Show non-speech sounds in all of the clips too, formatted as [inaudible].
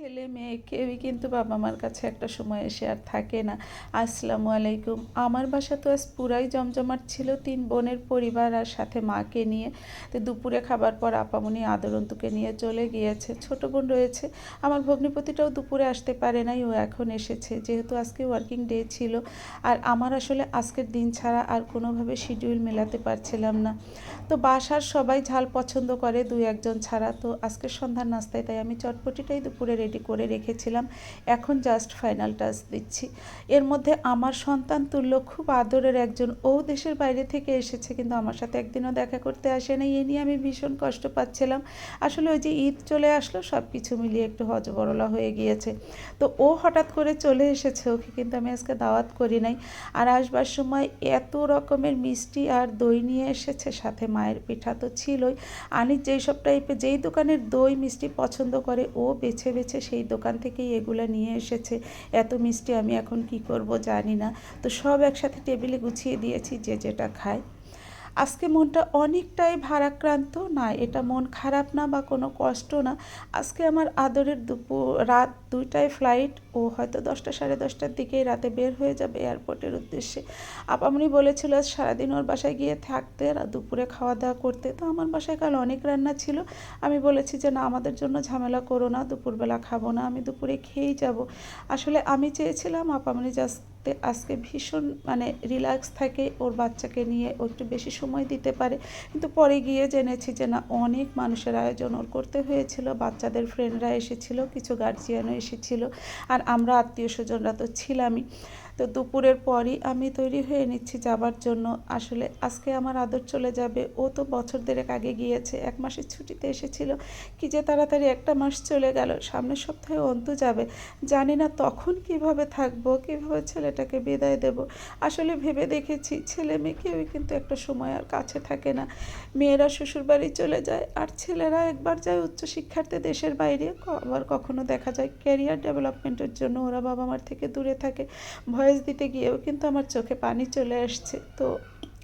ছেলে মেয়ে কেউই কিন্তু বাবা মার কাছে একটা সময় এসে আর থাকে না। আসসালামু আলাইকুম। আমার বাসা তো আজ পুরাই জমজমাট ছিল, তিন বোনের পরিবার আর সাথে মাকে নিয়ে। তো দুপুরে খাবার পর আপামনি আদরন্তকে নিয়ে চলে গিয়েছে। ছোট বোন রয়েছে। আমার ভগ্নিপতিটাও দুপুরে আসতে পারে নাই, ও এখন এসেছে। যেহেতু আজকে ওয়ার্কিং ডে ছিল, আর আমার আসলে আজকের দিন ছাড়া আর কোনোভাবে শিডিউল মেলাতে পারছিলাম না। তো বাসার সবাই ঝাল পছন্দ করে, দুই একজন ছাড়া। তো আজকের সন্ধ্যার নাস্তায়, তাই আমি চটপটিটাই দুপুরে রেডি করে রেখেছিলাম। এখন জাস্ট ফাইনাল টাচ দিচ্ছি। এর মধ্যে আমার সন্তান তুল্য খুব আদরের একজন। ও দেশের বাইরে থেকে এসেছে কিন্তু আমার সাথে একদিনও দেখা করতে আসে নাই। এ নিয়ে আমি ভীষণ কষ্ট পাচ্ছিলাম। আসলে ওই যে ঈদ চলে আসলো সব কিছু মিলিয়ে একটু হজবরলা হয়ে গিয়েছে। তো ও হঠাৎ করে চলে এসেছে। ওকে কিন্তু আমি আজকে দাওয়াত করি নাই। আর আসবার সময় এত রকমের মিষ্টি আর দই নিয়ে এসেছে। সাথে মায়ের পিঠা তো ছিলই। আনিস যেই সব টাইপের যেই দোকানের দই মিষ্টি পছন্দ করে, ও বেছে বেছে সেই দোকান থেকেই এগুলো নিয়ে এসেছে। এত মিষ্টি আমি এখন কি করব জানি না। তো সব একসাথে টেবিলে গুছিয়ে দিয়েছি যে যেটা খায়। আজকে মনটা অনেকটাই ভারাক্রান্ত না, এটা মন খারাপ না বা কোনো কষ্ট না। আজকে আমার আদরের দুপুর, রাত দুইটায় ফ্লাইট ও হয়তো দশটা, সাড়ে দশটার দিকেই রাতে বের হয়ে যাবে এয়ারপোর্টের উদ্দেশ্যে। আপামনি বলেছিল সারাদিন ওর বাসায় গিয়ে থাকতে আর দুপুরে খাওয়া দাওয়া করতে। তো আমার বাসায় কাল অনেক রান্না ছিল। আমি বলেছি যে, না, আমাদের জন্য ঝামেলা করো না, দুপুরবেলা খাব না, আমি দুপুরে খেয়েই যাব। আসলে আমি চেয়েছিলাম আপামনি জাস্ট তে আজকে ভীষণ মানে রিল্যাক্স থাকে, ওর বাচ্চাকে নিয়ে ও একটু বেশি সময় দিতে পারে। কিন্তু পরে গিয়ে জেনেছি যে না, অনেক মানুষের আয়োজন ওর করতে হয়েছিল, বাচ্চাদের ফ্রেন্ডরা এসেছিল, কিছু গার্জিয়ানও এসেছিল, আর আমরা আত্মীয় স্বজনরা তো ছিলামই। তো দুপুরের পরই আমি তৈরি হয়ে নিচ্ছি যাবার জন্য। আসলে আজকে আমার আদর চলে যাবে। ও তো বছর দেড়েক আগে গিয়েছে। এক মাসের ছুটিতে এসেছিল। কি যে তাড়াতাড়ি একটা মাস চলে গেল। সামনের সপ্তাহে অন্ত যাবে। জানি না তখন কীভাবে থাকব, কীভাবে ছেলেটাকে বিদায় দেব। আসলে ভেবে দেখেছি ছেলে মেয়ে কেউই কিন্তু একটা সময় আর কাছে থাকে না। মেয়েরা শ্বশুরবাড়ি চলে যায় আর ছেলেরা একবার যায় উচ্চশিক্ষার্থে দেশের বাইরে। আবার কখনো দেখা যায় ক্যারিয়ার ডেভেলপমেন্টের জন্য। ওরা বাবা মার থেকে দূরে থাকে। ভয়েস দিতে গিয়েও কিন্তু আমার চোখে পানি চলে আসছে। তো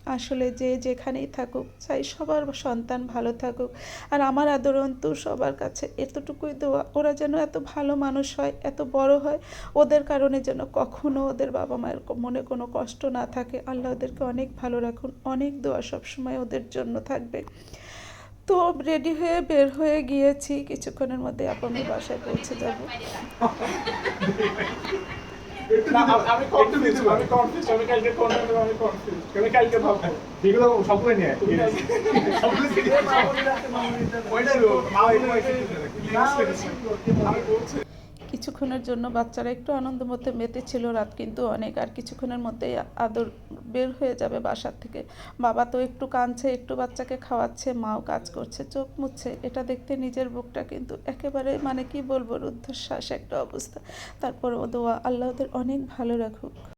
আসলে যে যেখানেই থাকুক, চাই সবার সন্তান ভালো থাকুক। আর আমার আদরন্তু সবার কাছে। এতটুকুই দোয়া। ওরা যেন এত ভালো মানুষ হয়, এত বড় হয়, ওদের কারণে যেন কখনো ওদের বাবা মায়ের মনে কোনো কষ্ট না থাকে। আল্লাহ ওদেরকে অনেক ভালো রাখুন। অনেক দোয়া সবসময় ওদের জন্য থাকবে। তো রেডি হয়ে বের হয়ে গিয়েছি। কিছুক্ষণের মধ্যে আপনি বাসায় পৌঁছে যাব। [laughs] আমি- আমি আমি কালকে আমি আমি কালকে ভাববো। এগুলো সবগুলো নিয়ে। সবগুলো কিছুক্ষণের জন্য বাচ্চারা একটু আনন্দ মধ্যে মেতে ছিল রাত কিন্তু অনেক। আর কিছুক্ষণের মধ্যেই আদর বের হয়ে যাবে বাসার থেকে। বাবা তো একটু কাঁদছে, একটু বাচ্চাকে খাওয়াচ্ছে, মাও কাজ করছে, চোখ মুছছে এটা দেখতে নিজের বুকটা কিন্তু একেবারে মানে কি বলব, রুদ্ধশ্বাস একটা অবস্থা। তারপর দোয়া আল্লাহদের অনেক ভালো রাখুক।